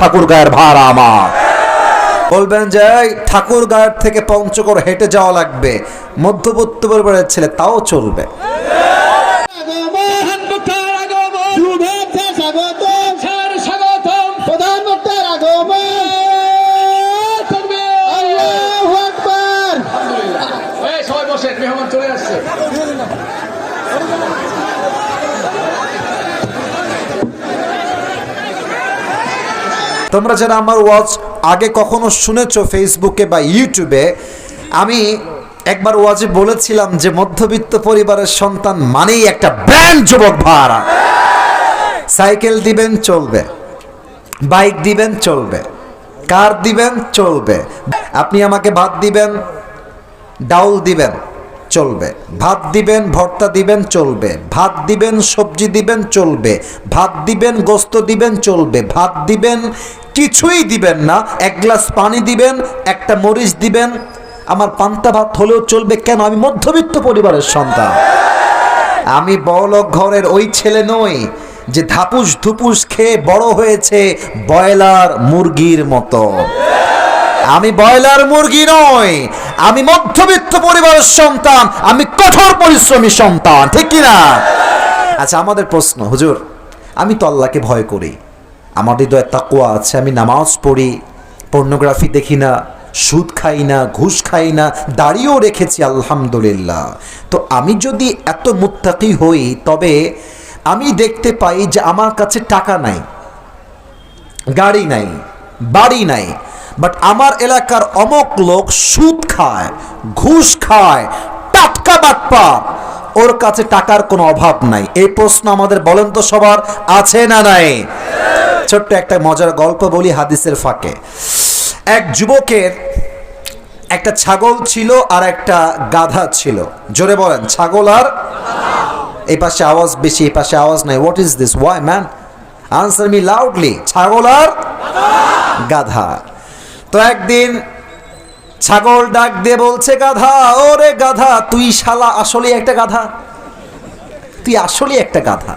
ঠাকুর গায়ের ভাড়া আমার। বলবেন যে ঠাকুর গায়ের থেকে পঞ্চকর হেঁটে যাওয়া লাগবে। মধ্যবর্তী পরিবারের ছেলে তাও চলবে শুভেচ্ছা স্বাগতম স্বাগতম প্রধানমন্ত্রীর আগমন আল্লাহু আকবার এই সবাই বসে মেহমান চলে আসছে তোমরা যারা আমার ওয়াজ আগে কখনো শুনেছো ফেসবুকে বা ইউটিউবে, আমি একবার ওয়াজে বলেছিলাম যে মধ্যবিত্ত পরিবারের সন্তান মানেই একটা ব্র্যান্ড যুবক ভাড়া। সাইকেল দিবেন, চলবে। বাইক দিবেন, চলবে। কার দিবেন, চলবে। আপনি আমাকে ভাত দিবেন, ডাউল দিবেন। চলবে। ভাত দিবেন, ভর্তা দিবেন, চলবে। ভাত দিবেন, সবজি দিবেন, চলবে। ভাত দিবেন, গোস্ত দিবেন, চলবে। ভাত দিবেন, কিছুই দিবেন না। এক গ্লাস পানি দিবেন, একটা মরিচ দিবেন। আমার পান্তা ভাত হলেও চলবে কেন? আমি মধ্যবিত্ত পরিবারের সন্তান। আমি বড়লোক ঘরের ওই ছেলে নই যে ধাপুস ধুপুস খেয়ে বড় হয়েছে ব্রয়লার মুরগির মতো। আমি ব্রয়লার মুরগি নই। আমি মধ্যবিত্ত পরিবারের সন্তান। আমি কঠোর পরিশ্রমী সন্তান। ঠিক কি না আচ্ছা আমাদের প্রশ্ন, হুজুর, আমি তো আল্লাহকে ভয় করি। আমার হৃদয়ে তাকুয়া আছে, আমি নামাজ পড়ি, পর্নোগ্রাফি দেখি না, সুদ খাই না, ঘুষ খাই না, দাড়িও রেখেছি, আলহামদুলিল্লাহ। তো আমি যদি এত মুত্তাকি হই, তবে আমি দেখতে পাই যে আমার কাছে টাকা নাই, গাড়ি নাই, বাড়ি নাই। বাট আমার এলাকার অমক লোক সুদ খায়, ঘুষ খায়, টাটকা বাটপা। ওর কাছে টাকার কোনো অভাব নাই। এই প্রশ্ন আমাদের বলেন তো সবার, আছে না নাই? ছোট্ট একটা মজার গল্প বলি হাদিসের ফাঁকে। এক যুবকের একটা ছাগল ছিল আর একটা গাধা ছিল। জোরে বলেন, ছাগল আর? এই পাশে আওয়াজ বেশি, এই পাশে আওয়াজ নাই। What is this why man answer me loudly ছাগল আর? গাধা। তো একদিন ছাগল ডাক দিয়ে বলছে, গাধা, ওরে গাধা, তুই শালা আসলে একটা গাধা। তুই আসলে একটা গাধা।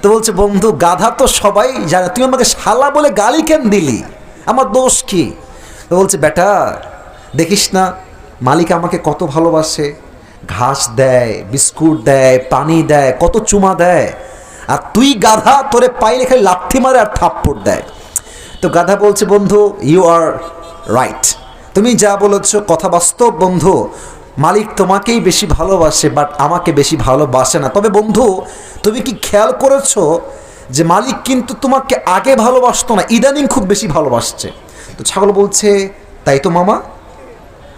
তো বলছে, বন্ধু, গাধা তো সবাই জানে, তুই আমাকে শালা বলে গালি কেন দিলি? আমার দোষ কি? তো বলছে, বেটা, দেখিস না, মালিক আমাকে কত ভালোবাসে। ঘাস দেয়, বিস্কুট দেয়, পানি দেয়, কত চুমা দেয়। আর তুই গাধা, তোরে পাইলে খালি লাথি মারে আর থাপ্পড় দেয়। তো গাধা বলছে, বন্ধু ইউ আর রাইট তুমি যা বলেছ কথা বাস্তব, বন্ধু। মালিক তোমাকেই বেশি ভালোবাসে বাট আমাকে বেশি ভালোবাসে না। তবে বন্ধু, তুমি কি খেয়াল করেছ যে মালিক কিন্তু তোমাকে আগে ভালোবাসতো না, ইদানিং খুব বেশি ভালোবাসছে? তো ছাগল বলছে, তাই তো মামা,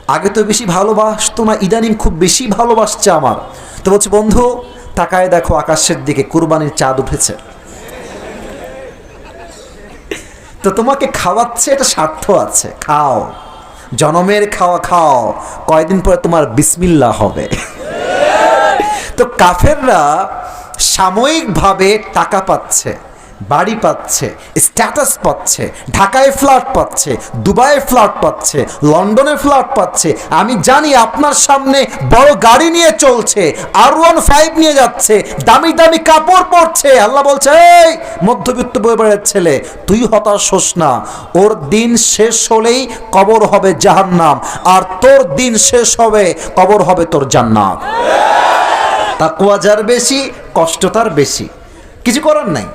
আগে তো বেশি ভালোবাসতো না, ইদানিং খুব বেশি ভালোবাসছে আমার। তো বলছে, বন্ধু, তাকায় দেখো আকাশের দিকে, কুরবানির চাঁদ উঠেছে। তো তোমাকে খাওয়াচ্ছে, এটা স্বার্থ আছে। খাও। জনমের খাওয়া খাও। কয়দিন পরে তোমার বিসমিল্লা হবে। তো কাফেররা সাময়িকভাবে টাকা পাচ্ছে। বাড়ি পাচ্ছে স্ট্যাটাস পাচ্ছে, ঢাকায় ফ্ল্যাট পাচ্ছে, দুবাইয়ে ফ্ল্যাট পাচ্ছে, লন্ডনে ফ্ল্যাট পাচ্ছে, আমি জানি আপনার সামনে বড় গাড়ি নিয়ে চলছে আর ওয়ান ফাইভ নিয়ে যাচ্ছে, দামি দামি কাপড় পরছে, আল্লাহ বলছে, এই মধ্যবিত্ত পরিবারের ছেলে, তুই হতাশ হোস না, ওর দিন শেষ হলেই কবর হবে জাহান্নাম, আর তোর দিন শেষ হবে, কবর হবে তোর জান্নাত। তাকুয়া যার বেশি, কষ্ট তার বেশি, কিছু করার নাই।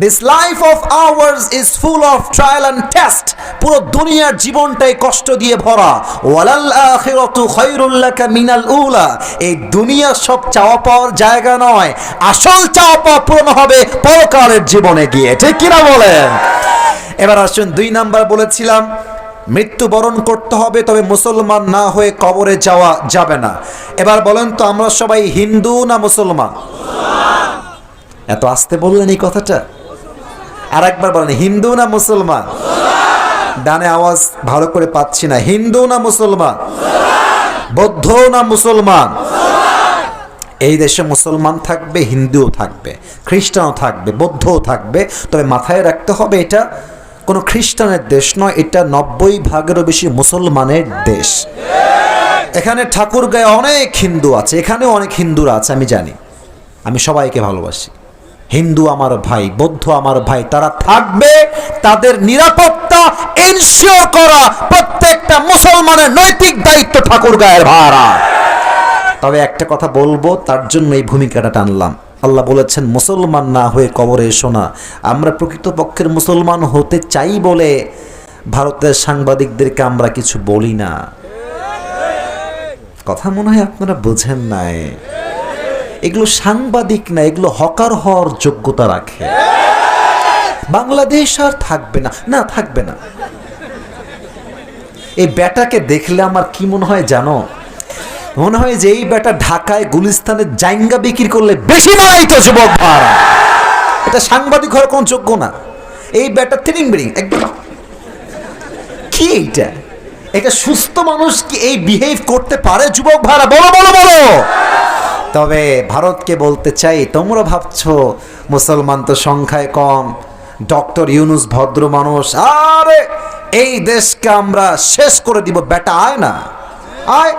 This life of ours is full of trial and test পুরো দুনিয়ার জীবনটাই কষ্ট দিয়ে ভরা। ওয়ালাল আখিরাতু খায়রুল মিনাল উলা। এই দুনিয়া সব চাওয়া পাওয়ার জায়গা নয়। আসল চাওয়া পাওয়া পূরণ হবে পরকালের জীবনে গিয়ে। ঠিক কিনা বলেন? এবার আসুন দুই নাম্বার বলেছিলাম, মৃত্যুবরণ করতে হবে, তবে মুসলমান না হয়ে কবরে যাওয়া যাবে না। এবার বলেন তো, আমরা সবাই হিন্দু না মুসলমান? এত আসতে বললেন এই কথাটা? আর একবার বলেন, হিন্দু না মুসলমান? ডানে আওয়াজ ভালো করে পাচ্ছি না। হিন্দু না মুসলমান? বৌদ্ধ না মুসলমান? এই দেশে মুসলমান থাকবে, হিন্দুও থাকবে, খ্রিস্টানও থাকবে, বৌদ্ধও থাকবে। তবে মাথায় রাখতে হবে, এটা কোনো খ্রিস্টানের দেশ নয়, এটা নব্বই ভাগেরও বেশি মুসলমানের দেশ। এখানে ঠাকুর গায়ে অনেক হিন্দু আছে, এখানেও অনেক হিন্দুরা আছে, আমি জানি। আমি সবাইকে ভালোবাসি। হিন্দু আমার ভাই, বৌদ্ধ আমার ভাই, তারা থাকবে, তাদের নিরাপত্তা এনশিওর করা প্রত্যেকটা মুসলমানের নৈতিক দায়িত্ব ঠাকুর গায়ের ভাড়া তবে একটা কথা বলব, তার জন্য এই ভূমিকাটা টানলাম। আল্লাহ বলেছেন, মুসলমান না হয়ে কবরে এসো না। আমরা প্রকৃতপক্ষের মুসলমান হতে চাই বলে ভারতের সাংবাদিকদেরকে আমরা কিছু বলি না। কথা মনে হয় আপনারা বোঝেন নাই। এগুলো সাংবাদিক না, এগুলো হকার হওয়ার যোগ্যতা রাখে। বাংলাদেশ আর থাকবে না। না, থাকবে না। এই ব্যাটাকে দেখলে আমার কি মনে হয় জানো? মনে হয় যে এই ব্যাটা ঢাকায়, গুলিস্তানে জাইঙ্গা বিক্রি করলে বেশি মারাইতো যুবক ভাড়া। এটা সাংবাদিক হওয়ার কোন যোগ্য না। এই ব্যাটা থ্রিং বিড়িং একদম। কি এইটা? এটা সুস্থ মানুষ কি এই বিহেভ করতে পারে যুবক ভাড়া? বলো বলো বলো। তবে ভারতকে বলতে চাই, তোমরা ভাবছ মুসলমান তো সংখ্যায় কম, ডক্টর ইউনুস ভদ্র মানুষ, আরে এই দেশকে আমরা শেষ করে দিব বেটা আয় না, আয়।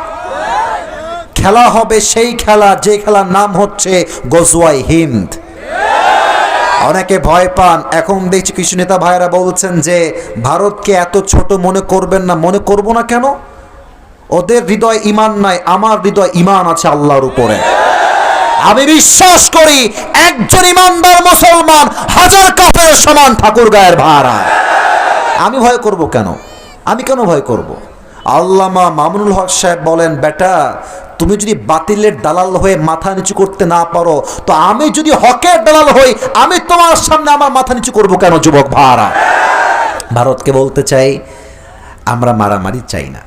খেলা হবে সেই খেলা, যে খেলার নাম হচ্ছে গজওয়াই হিন্দ। অনেকে ভয় পান, এখন দেখছি কিছু নেতা ভাইরা বলছেন যে, ভারতকে এত ছোট মনে করবেন না, মনে করব না কেন? ওদের হৃদয় ইমান নাই, আমার হৃদয় ইমান আছে আল্লাহর উপরে। আমি বিশ্বাস করি একজন ইমানদার মুসলমান হাজার কাফের সমান ঠাকুর গায়ের ভাড়া। আমি ভয় করব কেন? আমি কেন ভয় করব? আল্লামা মামুনুল হক সাহেব বলেন, বেটা, তুমি যদি বাতিলের দালাল হয়ে মাথা নিচু করতে না পারো, তো আমি যদি হকের দালাল হই, আমি তোমার সামনে আমার মাথা নিচু করব কেন, যুবক ভাড়া? ভারতকে বলতে চাই, আমরা মারামারি চাই না।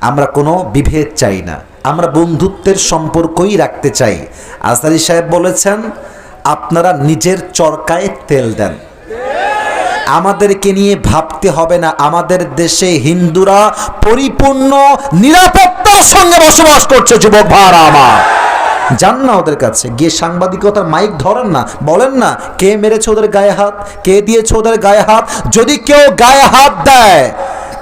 আমরা কোনো বিভেদ চাই না। আমরা বন্ধুত্বের সম্পর্কই রাখতে চাই। আজদারি সাহেব বলেছেন, আপনারা নিজের চরকায় তেল দেন। আমাদেরকে নিয়ে ভাবতে হবে না, আমাদের দেশে হিন্দুরা পরিপূর্ণ নিরাপত্তার সঙ্গে বসবাস করছে, যুবক ভাড়া আমার। যান না ওদের কাছে, গিয়ে সাংবাদিকতার মাইক ধরেন না, বলেন না, কে মেরেছে ওদের গায়ে হাত, কে দিয়েছে ওদের গায়ে হাত, যদি কেউ গায়ে হাত দেয়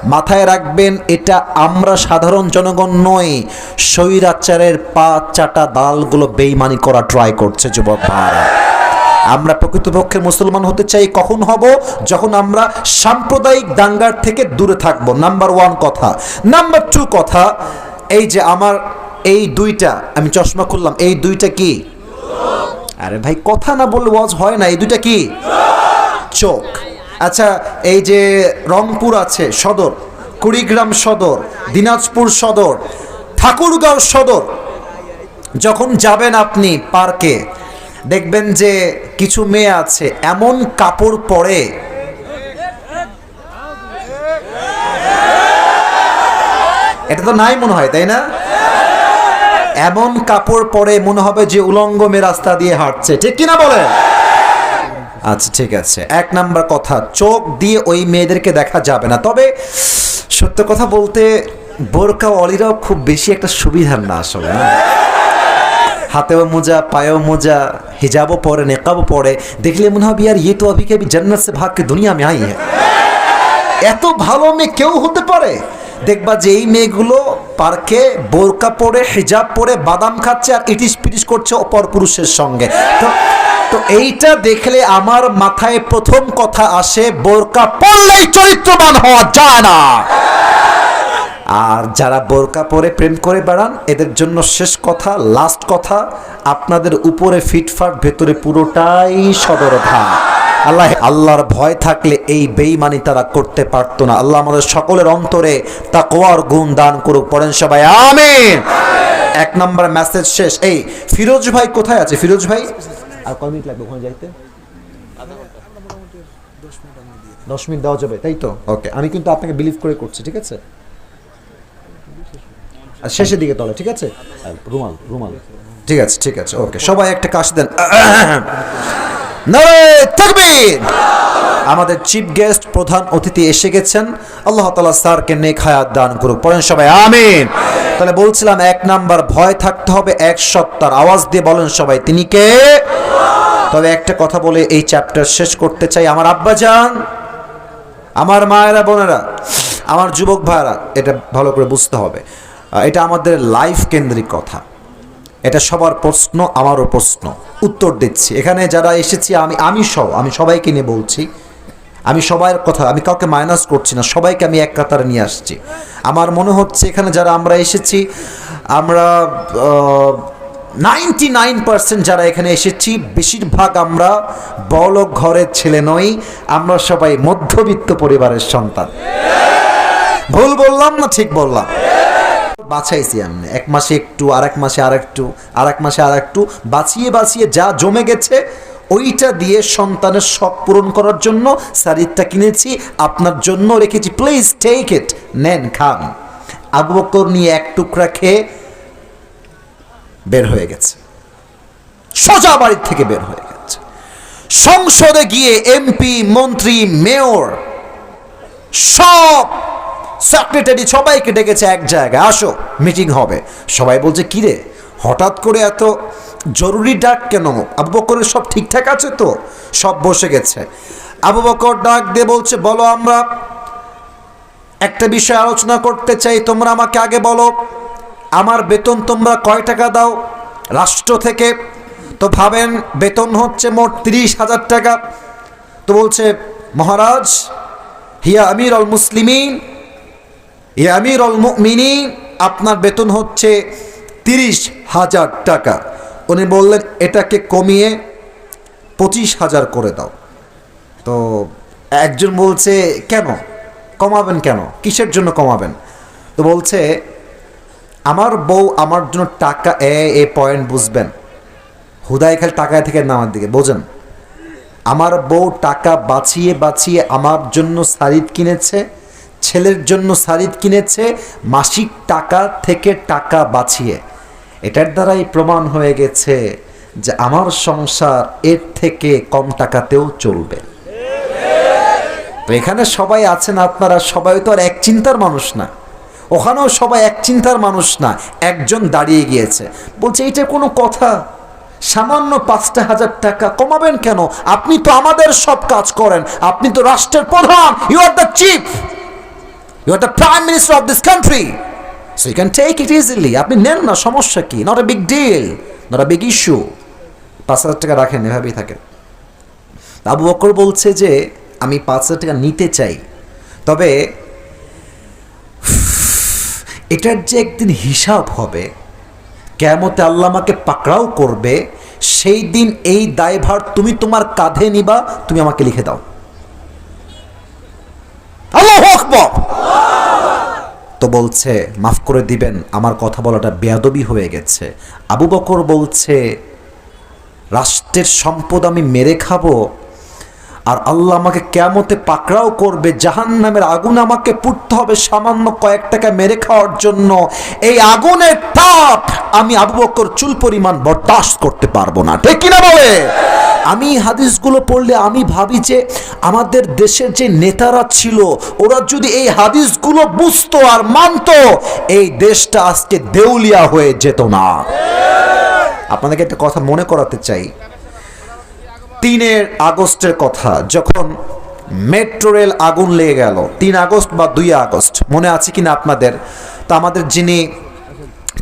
মাথায় রাখবেন, এটা আমরা সাধারণ জনগণ নই। স্বৈরাচারের পা চাটা দালগুলো বেইমানি করা ট্রাই করছে যুবক ভাড়া আমরা প্রকৃতপক্ষে মুসলমান হতে চাই, কখন হব? যখন আমরা সাম্প্রদায়িক দাঙ্গার থেকে দূরে থাকব। নাম্বার ওয়ান কথা। নাম্বার টু কথা, এই যে আমার এই দুইটা, আমি চশমা খুললাম, এই দুইটা কি? আরে ভাই, কথা না বললে ওয়াজ হয় না, এই দুইটা কি? চোখ। আচ্ছা এই যে রংপুর আছে, সদর, কুড়িগ্রাম সদর, দিনাজপুর সদর, ঠাকুরগাঁও সদর, যখন যাবেন আপনি পার্কে, দেখবেন যে কিছু মেয়ে আছে, এমন কাপড় পরে। এটা তো নাই মনে হয়, তাই না? এমন কাপড় পরে মনে হবে যে উলঙ্গ মেয়ে রাস্তা দিয়ে হাঁটছে, ঠিক কিনা বলে আচ্ছা ঠিক আছে। এক নাম্বার কথা, চোখ দিয়ে ওই মেয়েদেরকে দেখা যাবে না। তবে সত্য কথা বলতে, বোরকা অলিরাও খুব বেশি একটা সুবিধার না আসলে হাতেও মোজা, পায়েও মোজা, হিজাবও পরে, নেকাবও পরে। দেখলে মনে হবে আর ইয়ে তো অভিকে আমি জন্নত ভাগকে দুনিয়া আমি আই এত ভালো মেয়ে কেউ হতে পারে? দেখবা যে এই মেয়েগুলো পার্কে বোরকা পরে, হিজাব পরে, বাদাম খাচ্ছে আর ইটিস পিটিস করছে অপর পুরুষের সঙ্গে। তো তো এইটা দেখলে আমার মাথায় প্রথম কথা আসে, বোরকা পরলেই চরিত্রবান হওয়া যায় না। আর যারা বোরকা পরে প্রেম করে বেড়ান, এদের জন্য শেষ কথা লাস্ট কথা, আপনাদের উপরে ফিটফাট, ভেতরে পুরোটাই সদরঘা আল্লাহ, আল্লাহর ভয় থাকলে এই বেইমানি তারা করতে পারতো না। আল্লাহ আমাদের সকলের অন্তরে তা কোয়ার গুণ দান করুক, পড়েন সবাই, আমিন। এক নম্বর মেসেজ শেষ। এই, ফিরোজ ভাই কোথায় আছে? ফিরোজ ভাই? আর কয় মিনিট লাগবে ওখানে যাইতে? দশ মিনিট দেওয়া যাবে তাই তো? ওকে আমি কিন্তু আপনাকে বিলিভ করে করছি ঠিক আছে? আর শেষের দিকে তলে ঠিক আছে? রুমাল রুমাল। ঠিক আছে ঠিক আছে ওকে সবাই একটা কাশ দেন। নারে তাকবীর! আমাদের চিফ গেস্ট প্রধান অতিথি এসে গেছেন। আল্লাহ তালা স্যারকে নেক হায়াত দান করুক। পড়েন সবাই, আমিন। তাহলে বলছিলাম, এক নাম্বার ভয় থাকতে হবে, এক সত্তার আওয়াজ দিয়ে বলেন সবাই, তিনি কে? তবে একটা কথা বলে এই চ্যাপ্টার শেষ করতে চাই। আমার আব্বা যান আমার মায়েরা, বোনেরা, আমার যুবক ভাইরা এটা ভালো করে বুঝতে হবে। এটা আমাদের লাইফ কেন্দ্রিক কথা। এটা সবার প্রশ্ন, আমারও প্রশ্ন। উত্তর দিচ্ছি। এখানে যারা এসেছি, আমি আমি সহ, আমি সবাইকে নিয়ে বলছি আমি সবার কথা, আমি কাউকে মাইনাস করছি না, সবাইকে আমি এক কাতারে নিয়ে আসছি। আমার মনে হচ্ছে এখানে যারা আমরা এসেছি, আমরা নাইনটি নাইন পার্সেন্ট যারা এখানে এসেছি, বেশিরভাগ আমরা বড়লোক ঘরের ছেলে নই, আমরা সবাই মধ্যবিত্ত পরিবারের সন্তান। ভুল বললাম না ঠিক বললাম? বাছাইছি আমি, এক মাসে একটু আর এক মাসে আর একটু আর এক মাসে আর একটু বাঁচিয়ে বাঁচিয়ে যা জমে গেছে ওইটা দিয়ে সন্তানের শখ পূরণ করার জন্য শাড়িটা কিনেছি, আপনার জন্য রেখেছি। প্লিজ টেক ইট নেন, খান। আবু বকর নিয়ে এক টুকরা খেয়ে বের হয়ে গেছে। সোজা বাড়ির থেকে বের হয়ে গেছে। সংসদে গিয়ে এমপি মন্ত্রী, মেয়র, সব সেক্রেটারি সবাইকে ডেকেছে এক জায়গায়। আসো মিটিং হবে। সবাই বলছে, কিরে হঠাৎ করে এত জরুরি ডাক কেন? আবু বকরের সব ঠিকঠাক আছে তো? সব বসে গেছে। আবু বকর ডাক দিয়ে বলছে, বলো আমরা একটা বিষয় আলোচনা করতে চাই, তোমরা আমাকে আগে বলো। আমার বেতন তোমরা কয় টাকা দাও? রাষ্ট্র থেকে তো ভাবেন বেতন হচ্ছে মোট তিরিশ হাজার টাকা। তো বলছে, মহারাজ, হিয়া আমির অল মুসলিমিন হিয়া আমির অল মিনি আপনার বেতন হচ্ছে তিরিশ হাজার টাকা। উনি বললেন, এটাকে কমিয়ে পঁচিশ হাজার করে দাও। তো একজন বলছে, কেন? কমাবেন কেন? কিসের জন্য কমাবেন? তো বলছে, আমার বউ আমার জন্য টাকা এ এ পয়েন্ট বুঝবেন। হুদায় খালি টাকায় থেকে নামার দিকে, বোঝেন? আমার বউ টাকা বাঁচিয়ে বাঁচিয়ে আমার জন্য শাড়ি কিনেছে, ছেলের জন্য শাড়ি কিনেছে, মাসিক টাকা থেকে টাকা বাঁচিয়ে। এটার দ্বারাই প্রমাণ হয়ে গেছে যে আমার সংসার এর থেকে কম টাকাতেও চলবে। তো এখানে সবাই আছেন আপনারা, সবাই তো আর এক চিন্তার মানুষ না। ওখানেও সবাই এক চিন্তার মানুষ না, একজন দাঁড়িয়ে গিয়েছে। বলছে, এটা কোনো কথা? সামান্য পাঁচটা হাজার টাকা কমাবেন কেন? আপনি তো আমাদের সব কাজ করেন। আপনি তো রাষ্ট্রের প্রধান। You are the chief you are the prime minister of this country so you can take it easily আপনি নেন না, সমস্যা কি? Not a big deal not a big issue পাঁচ হাজার টাকা রাখেন, এভাবেই থাকেন। আবু বকর বলছে যে, আমি পাঁচ হাজার টাকা নিতে চাই। তবে, এটার যে একদিন হিসাব হবে কেমতে আল্লাহ আমাকে পাকড়াও করবে, সেই দিন এই দায়ভার তুমি তোমার কাঁধে নিবা, তুমি আমাকে লিখে দাও। আল্লাহু তো বলছে, মাফ করে দিবেন, আমার কথা বলাটা বেয়াদবি হয়ে গেছে। আবু বকর বলছে, রাষ্ট্রের সম্পদ আমি মেরে খাব, আর আল্লাহ আমাকে কেমতে পাকড়াও করবে জাহান নামের আগুন আমাকে পুড়তে হবে সামান্য কয়েক টাকা মেরে খাওয়ার জন্য। এই আগুনের তাপ আমি আবু বকর চুল পরিমাণ বরদাস্ত করতে পারব না। ঠিক কিনা বলে? আমি হাদিসগুলো পড়লে আমি ভাবি যে আমাদের দেশের যে নেতারা ছিল, ওরা যদি এই হাদিসগুলো বুঝতো আর মানতো, এই দেশটা আজকে দেউলিয়া হয়ে যেত না। আপনাদেরকে একটা কথা মনে করাতে চাই। তিনের আগস্টের কথা, যখন মেট্রো রেল আগুন লেগে গেল, তিন আগস্ট বা দুই আগস্ট, মনে আছে কিনা আপনাদের? তো আমাদের যিনি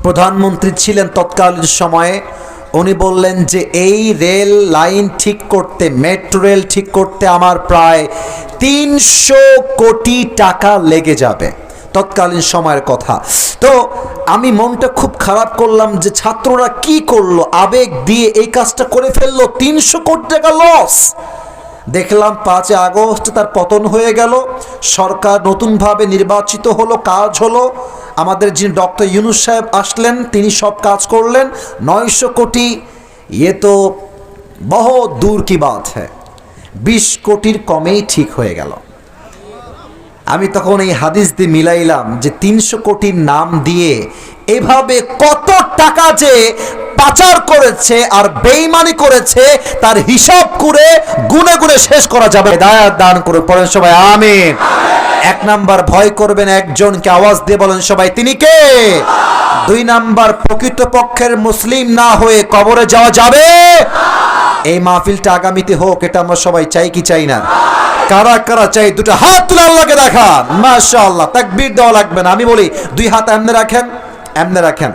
প্রধানমন্ত্রী ছিলেন তৎকালীন সময়ে উনি বললেন যে এই রেল লাইন ঠিক করতে, মেট্রো রেল ঠিক করতে আমার প্রায় তিনশো কোটি টাকা লেগে যাবে। তৎকালীন সময়ের কথা। তো আমি মনটা খুব খারাপ করলাম যে ছাত্ররা কি করল? আবেগ দিয়ে এই কাজটা করে ফেলল, তিনশো কোটি টাকা লস দেখলাম পাঁচই আগস্ট তার পতন হয়ে গেল, সরকার নতুনভাবে নির্বাচিত হলো, কাজ হলো। আমাদের যিনি ডক্টর ইউনুস সাহেব আসলেন, তিনি সব কাজ করলেন। নয়শো কোটি ইয়ে তো বহু দূর কি বাত হ্যাঁ বিশ কোটির কমেই ঠিক হয়ে গেল। আমি তখন এই হাদিস দিয়ে মিলাইলাম যে তিনশো কোটির নাম দিয়ে এভাবে কত টাকা যে পাচার করেছে আর বেইমানি করেছে, তার হিসাব করে গুনে গুনে শেষ করা যাবে। দায়াত দান করে পড়েন সবাই, আমিন। এক নাম্বার ভয় করবেন একজনকে, আওয়াজ দিয়ে বলেন সবাই, তিনি কে? দুই নাম্বার প্রকৃত পক্ষের মুসলিম না হয়ে কবরে যাওয়া যাবে? এই মাহফিলটা আগামীতে হোক, এটা আমরা সবাই চাই কি চাই না? কারা কারা চাই? দুটো হাত তুলে আল্লাহকে দেখান। মাশাআল্লাহ, তাকবীর দেওয়া লাগবে না। আমি বলি, দুই হাত এমনে রাখেন এমনে রাখেন।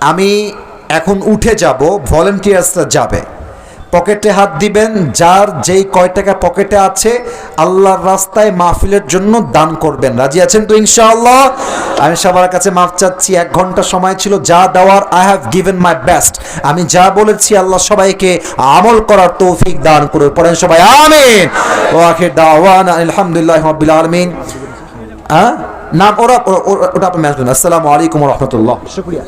আমি এখন উঠে যাব, ভলেন্টিয়ার্সরা যাবে। পকেটে হাত দিবেন, যার যেই কয় টাকা পকেটে আছে, আল্লাহর রাস্তায় মাহফিলের জন্য দান করবেন। রাজি আছেন তো ইনশাআল্লাহ? আমি সবার কাছে মাফ চাচ্ছি, এক ঘণ্টা সময় ছিল, যা দেওয়ার I have given my best আমি যা বলেছি, আল্লাহ সবাইকে আমল করার তৌফিক দান করে পড়েন সবাই, আমিন। ও আখির দাওয়ান আলহামদুলিল্লাহ রাব্বিল আলামিন। হ্যাঁ? নাম ওরা ওটা আপনি আসসালামু আলাইকুম রহমতুল্লাহ। শুক্রিয়া।